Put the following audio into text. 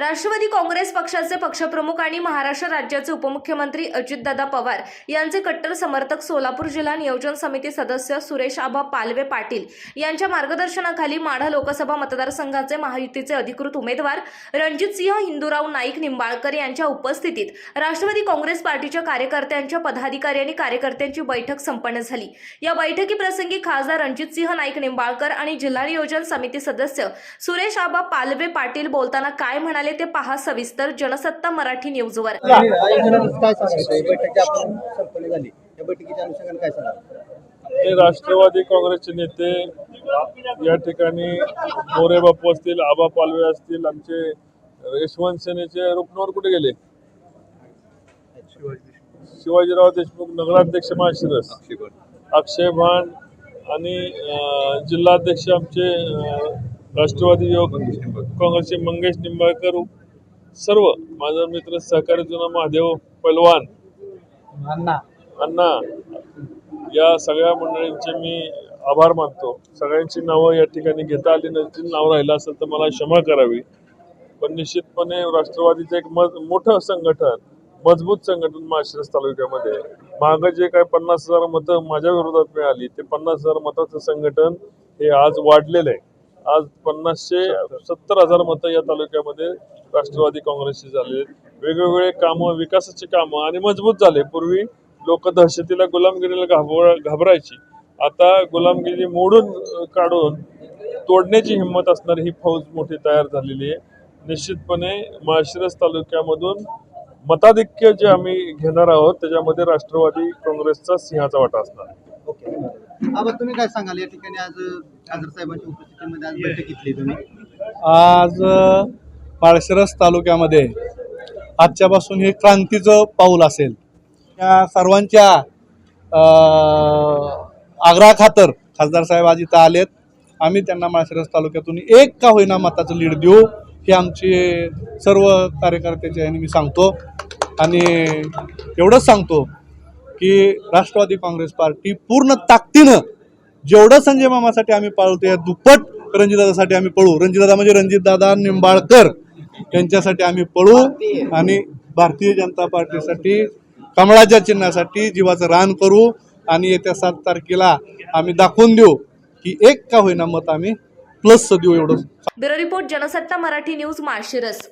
राष्ट्रवादी काँग्रेस पक्षाचे पक्षप्रमुख आणि महाराष्ट्र राज्याचे उपमुख्यमंत्री अजितदादा पवार यांचे कट्टर समर्थक सोलापूर जिल्हा नियोजन समिती सदस्य सुरेश आबा पालवे पाटील यांच्या मार्गदर्शनाखाली माढा लोकसभा मतदारसंघाचे महायुतीचे अधिकृत उमेदवार रणजितसिंह हिंदूराव नाईक निंबाळकर यांच्या उपस्थितीत राष्ट्रवादी काँग्रेस पार्टीच्या कार्यकर्त्यांच्या पदाधिकारी आणि कार्यकर्त्यांची बैठक संपन्न झाली. या बैठकीप्रसंगी खासदार रणजितसिंह नाईक निंबाळकर आणि जिल्हा नियोजन समिती सदस्य सुरेश आबा पालवे पाटील बोलताना काय म्हणाले ते पहा सविस्तर जनसत्ता मराठी न्यूजवर. ही बैठक जी आपण संपन्न झाली. या बैठकीच्या अनुषंगाने काय सांगाल? ते राष्ट्रवादी काँग्रेसचे नेते या ठिकाणी मोरे बापू असतील आबा पालवे असतील आमचे यशवंत सेनेचे रुपनवर कुठे गेले? शिवाजीराव देशमुख नगराध्यक्ष माशिरस अक्षय भांड आणि जिल्हाध्यक्ष आमचे राष्ट्रवादी युवक काँग्रेसचे मंगेश निंबाळकर सर्व माझा मित्र सहकारी जुना महादेव पलवान अण्णा. या सगळ्या मंडळींचे मी आभार मानतो. सगळ्यांची नावं या ठिकाणी घेता आली नसतील नाव राहिलं असेल तर मला क्षमा करावी. पण निश्चितपणे राष्ट्रवादीचं एक मज मोठं संघटन मजबूत संघटन माळशिरस तालुक्यामध्ये. मागं जे काय पन्नास हजार मतं माझ्या विरोधात मिळाली ते पन्नास हजार मताचं संघटन हे आज वाढलेलं आहे. आज पन्नासशे सत्तर हजार मतं या तालुक्यामध्ये राष्ट्रवादी काँग्रेसची झाले वेगवेगळे कामं विकासाची कामं आणि मजबूत झाले. पूर्वी लोक दहशतीला गुलामगिरीला घाबर घाबरायची. आता गुलामगिरी मोडून काढून तोडण्याची हिंमत असणारी ही फौज मोठी तयार झालेली आहे. निश्चितपणे माळशिरस तालुक्यामधून मताधिक्य जे आम्ही घेणार आहोत त्याच्यामध्ये राष्ट्रवादी काँग्रेसचा सिंहाचा वाटा असणार. आहे आबा तुम्ही काय सांगाल? या ठिकाणी आज खासदार साहेबांच्या उपस्थितीमध्ये आज बैठक घेतली तुम्ही. आज पाळशिरस माळशिरस तालुक्यामध्ये आजच्यापासून हे क्रांतीचं पाऊल असेल. या सर्वांच्या आग्रहाखातर खासदार साहेब आज इथं आलेत. आम्ही त्यांना माळशिरस तालुक्यातून एक का होईना मताचं लीड देऊ हे आमचे सर्व कार्यकर्त्याच्या आणि मी सांगतो. आणि एवढंच सांगतो की राष्ट्रवादी काँग्रेस पार्टी पूर्ण ताकदीनं जेवढं संजय मामासाठी आम्ही पाळतो या दुप्पट रणजितदादासाठी आम्ही पळू. रणजितदादा म्हणजे रणजितदादा निंबाळकर यांच्यासाठी आम्ही पळू आणि भारतीय जनता पार्टीसाठी कमळाच्या चिन्हासाठी जीवाचं रान करू आणि येत्या सात तारखेला आम्ही दाखवून देऊ की एक का होईना मत आम्ही प्लस देऊ एवढं. Bureau report Jansatta Marathi news Malshiras.